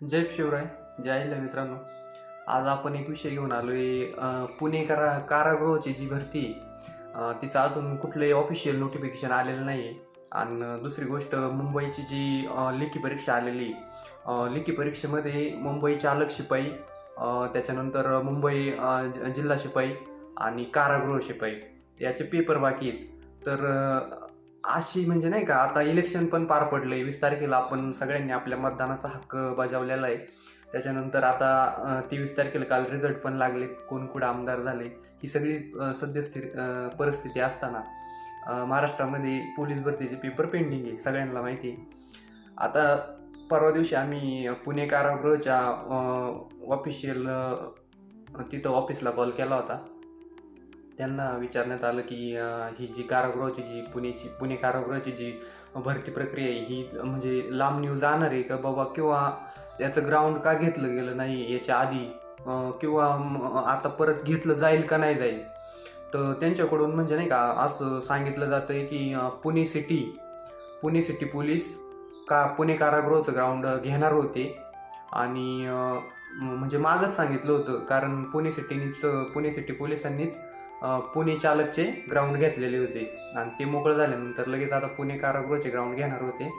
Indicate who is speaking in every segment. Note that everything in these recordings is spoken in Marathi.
Speaker 1: जय शिवराय जय आईला मित्रांनो. आज आपण एक विषय घेऊन आलो आहे पुणे कारा कारागृहाची जी भरती आहे, तिचं अजून कुठलंही ऑफिशियल नोटिफिकेशन आलेलं नाही आहे आणि दुसरी गोष्ट मुंबईची जी लेखी परीक्षा आलेली आहे, लेखी परीक्षेमध्ये मुंबई चालक शिपाई त्याच्यानंतर मुंबई जिल्हा शिपाई आणि कारागृह शिपाई याचे पेपर बाकी आहेत. तर अशी म्हणजे नाही का आता इलेक्शन पण पार पडलंय. वीस तारखेला आपण सगळ्यांनी आपल्या मतदानाचा हक्क बजावलेला आहे. त्याच्यानंतर आता तेवीस तारखेला काल रिझल्ट पण लागले. कोण कुठं आमदार झाले ही सगळी सद्यस्थिर सद्यस्थिती परिस्थिती असताना महाराष्ट्रामध्ये पोलीस भरतीचे पेपर पेंडिंग आहे सगळ्यांना माहिती आहे. आता परवा दिवशी आम्ही पुणे कारागृहच्या ऑफिशियल तिथं ऑफिसला कॉल केला होता. त्यांना विचारण्यात आलं की ही जी कारागृहाची जी पुणेची पुणे कारागृहाची जी भरती प्रक्रिया आहे ही म्हणजे लांब न्यूज जाणार आहे का बाबा? किंवा याचं ग्राउंड का घेतलं गेलं नाही याच्या आधी? किंवा आता परत घेतलं जाईल का नाही जाईल? तर त्यांच्याकडून म्हणजे नाही का असं सांगितलं जातं आहे की Pune city Pune city police का पुणे कारागृहाचं ग्राउंड घेणार होते. आणि म्हणजे मागच सांगितलं होतं कारण पुणे सिटीनीच पुणे सिटी पोलिसांनीच पुणे चालकचे ग्राउंड घेतलेले होते. आणि ते मोकळं झाल्यानंतर लगेच आता पुणे कारागृहाचे ग्राउंड घेणार होते.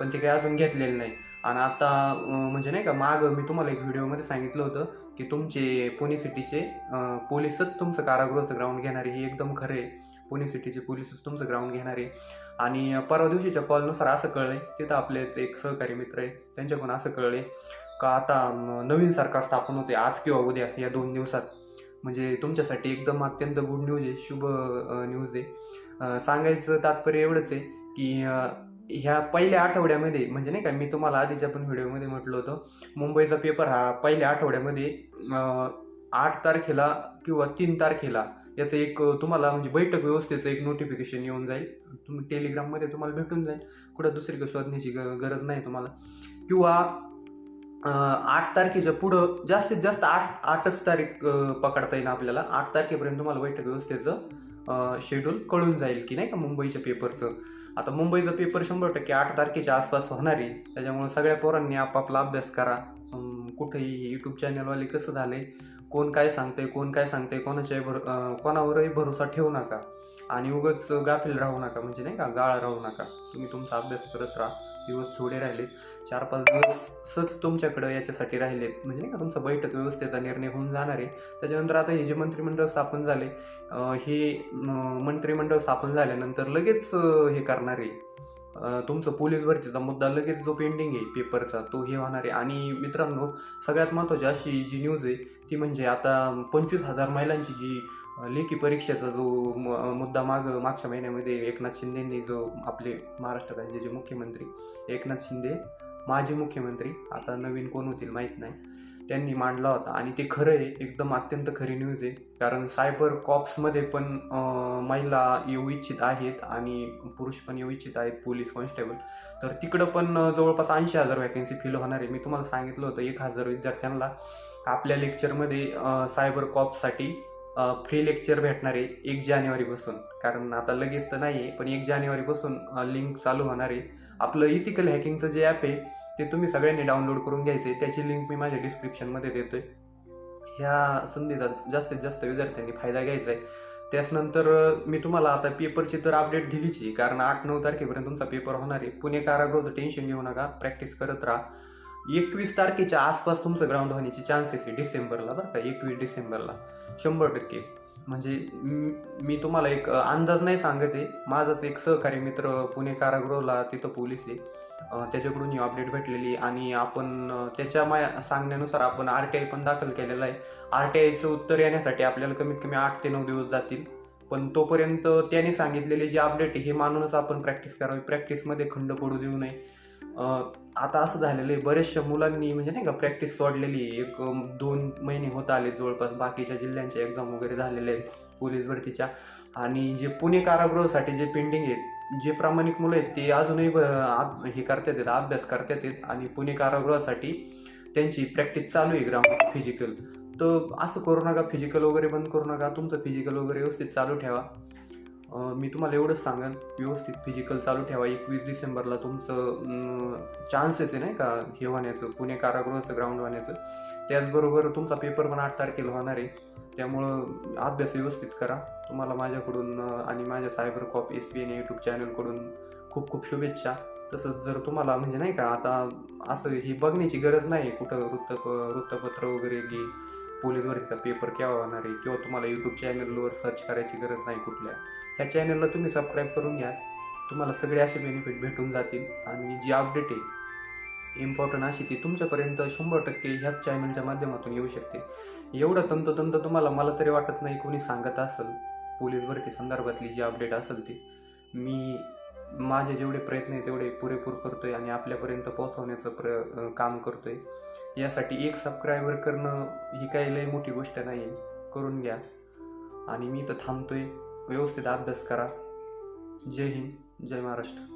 Speaker 1: पण ते काही अजून घेतलेले नाही. आणि आता म्हणजे नाही का मागं मी तुम्हाला एक व्हिडिओमध्ये सांगितलं होतं की तुमचे पुणे सिटीचे पोलीसच तुमचं कारागृहाचं ग्राउंड घेणारे हे एकदम खरं. आहे पुणे सिटीचे पोलीसच तुमचं ग्राउंड घेणारे. आणि परवा दिवशीच्या कॉलनुसार असं कळलंय तिथं आपलेच एक सहकारी मित्र आहे त्यांच्याकडून असं कळले का आता नवीन सरकार स्थापन होते आज किंवा उद्या या दोन दिवसात. म्हणजे तुमच्यासाठी एकदम अत्यंत गुड न्यूज आहे शुभ न्यूज आहे. सांगायचं तात्पर्य एवढंच आहे की ह्या पहिल्या आठवड्यामध्ये म्हणजे नाही का मी तुम्हाला आधीच्या पण व्हिडिओमध्ये म्हटलं होतं मुंबईचा पेपर हा पहिल्या आठवड्यामध्ये आठ तारखेला किंवा तीन तारखेला याचं एक तुम्हाला म्हणजे बैठक व्यवस्थेचं एक नोटिफिकेशन येऊन जाईल. तुम्ही टेलिग्राममध्ये तुम्हाला भेटून जाईल. कुठं दुसरीकडे शोधण्याची ग- गरज नाही तुम्हाला. किंवा आठ तारखेच्या पुढं जास्तीत जास्त आठ आठच तारीख पकडता येईल आपल्याला. आठ तारखेपर्यंत तुम्हाला बैठक व्यवस्थेचं शेड्यूल कळून जाईल की नाही का मुंबईच्या पेपरचं आता मुंबईचा पेपर शंभर टक्के आठ तारखेच्या आसपास होणार आहे. त्याच्यामुळे सगळ्या पोरांनी आपापला अभ्यास करा. कुठेही यूट्यूब चॅनलवाले कसं झाले कोण काय सांगते कोण काय सांगते कोणाच्या भर कोणावरही भरोसा ठेवू नका. आणि उगाच गाफील राहू नका म्हणजे नाही का गाळ राहू नका. तुम्ही तुमचा अभ्यास करत राहा. दिवस थोडे राहिलेत चार पाच दिवसच तुमच्याकडं याच्यासाठी राहिलेत. म्हणजे नाही का तुमचा बैठक व्यवस्थेचा निर्णय होऊन जाणार आहे. त्याच्यानंतर आता हे जे मंत्रिमंडळ स्थापन झाले हे मंत्रिमंडळ स्थापन झाल्यानंतर लगेच हे करणार आहे. तुमचं पोलीस भरतीचा मुद्दा लगेच जो पेंडिंग आहे पेपरचा तो हे होणार आहे. आणि मित्रांनो सगळ्यात महत्त्वाची अशी जी न्यूज आहे ती म्हणजे आता पंचवीस हजार महिलांची जी लेखी परीक्षेचा जो म- मुद्दा माग मागच्या महिन्यामध्ये एकनाथ शिंदेंनी जो आपले महाराष्ट्र राज्याचे मुख्यमंत्री एकनाथ शिंदे माजी मुख्यमंत्री आता नवीन कोण होतील माहीत नाही त्यांनी मांडला होता. आणि ते खरं आहे एकदम अत्यंत खरी न्यूज आहे. कारण सायबर कॉप्समध्ये पण महिला येऊ इच्छित आहेत आणि पुरुष पण येऊ इच्छित आहेत पोलीस कॉन्स्टेबल तर तिकडं पण जवळपास ऐंशी हजार वॅकन्सी फिल होणार आहे. मी तुम्हाला सांगितलं होतं एक हजार विद्यार्थ्यांना आपल्या लेक्चरमध्ये सायबर कॉप्ससाठी फ्री लेक्चर भेटणार आहे एक जानेवारीपासून. कारण आता लगेच तर नाही आहे पण एक जानेवारीपासून लिंक चालू होणार आहे. आपलं इथिकल हॅकिंगचं जे ॲप आहे ते तुम्ही सगळ्यांनी डाउनलोड करून घ्यायचे त्याची लिंक मी माझ्या डिस्क्रिप्शनमध्ये देतो आहे ह्या संधीचा जास्तीत जास्त विद्यार्थ्यांनी फायदा घ्यायचा आहे. त्याचनंतर मी तुम्हाला आता पेपरची तर अपडेट दिलीची आहे कारण आठ नऊ तारखेपर्यंत तुमचा पेपर होणार आहे. पुणे कारागृहाचं टेन्शन घेऊ नका. प्रॅक्टिस करत राहा. एकवीस तारखेच्या आसपास तुमचं ग्राउंड होण्याची चान्सेस आहे डिसेंबरला बरं का एकवीस डिसेंबरला. शंभर टक्के. म्हणजे मी तुम्हाला एक अंदाज नाही सांगत आहे. माझाच एक सहकारी मित्र पुणे कारागृहला तिथं पोलीस आहे. त्याच्याकडून ही अपडेट भेटलेली आणि आपण त्याच्या माया सांगण्यानुसार आपण आर टी आय पण दाखल केलेला आहे. आर टी आयचं उत्तर येण्यासाठी आपल्याला कमीत कमी आठ ते नऊ दिवस जातील. पण तोपर्यंत त्याने सांगितलेले जे अपडेट आहे हे मानूनच आपण प्रॅक्टिस करावी. प्रॅक्टिसमध्ये खंड पडू देऊ नये. आता असं झालेलं आहे बऱ्याचशा मुलांनी म्हणजे नाही का प्रॅक्टिस सोडलेली एक दोन महिने होत आले जवळपास बाकीच्या जिल्ह्यांच्या एक्झाम वगैरे झालेल्या आहेत पोलीस भरतीच्या. आणि जे पुणे कारागृहासाठी जे पेंडिंग आहेत जे प्रामाणिक मुलं आहेत ते अजूनही हे करतात आहेत अभ्यास करतात आहेत. आणि पुणे कारागृहासाठी त्यांची प्रॅक्टिस चालू आहे ग्राउंड फिजिकल तर असं करू नका फिजिकल वगैरे बंद करू नका. तुमचं फिजिकल वगैरे व्यवस्थित चालू ठेवा. मी तुम्हाला एवढंच सांगेन व्यवस्थित फिजिकल चालू ठेवा. एकवीस डिसेंबरला तुमचं चान्सेस आहे नाही का हे होण्याचं पुणे कारागृहाचं ग्राउंड होण्याचं. त्याचबरोबर तुमचा पेपर पण आठ तारखेला होणार आहे. त्यामुळं अभ्यास व्यवस्थित करा. तुम्हाला माझ्याकडून आणि माझ्या cyber cop S P N YouTube चॅनलकडून खूप खूप शुभेच्छा. तसंच जर तुम्हाला म्हणजे नाही का आता असं ही बघण्याची गरज नाही कुठं वृत्तप वृत्तपत्र वगैरे की पोलीस भरतीचा पेपर केव्हा होणार आहे किंवा तुम्हाला यूट्यूब चॅनलवर सर्च करायची गरज नाही कुठल्या. ह्या चॅनलला तुम्ही सबस्क्राईब करून घ्या. तुम्हाला सगळे असे बेनिफिट भेटून जातील. आणि जी अपडेट आहे इम्पॉर्टंट अशी ती तुमच्यापर्यंत शंभर टक्के ह्याच चॅनलच्या माध्यमातून येऊ शकते. एवढं तंतोतंत तुम्हाला मला तरी वाटत नाही कोणी सांगत असेल पोलीस भरती संदर्भातली जी अपडेट असेल ती. मी माझे जेवढे प्रयत्न आहे तेवढे पुरेपूर करतोय आणि आपल्यापर्यंत पोहोचवण्याचं प्र काम करतोय. यासाठी एक सबस्क्रायबर करणं ही काही लई मोठी गोष्ट नाही आहे करून घ्या. आणि मी तर थांबतोय. व्यवस्थित अभ्यास करा. जय हिंद जय महाराष्ट्र.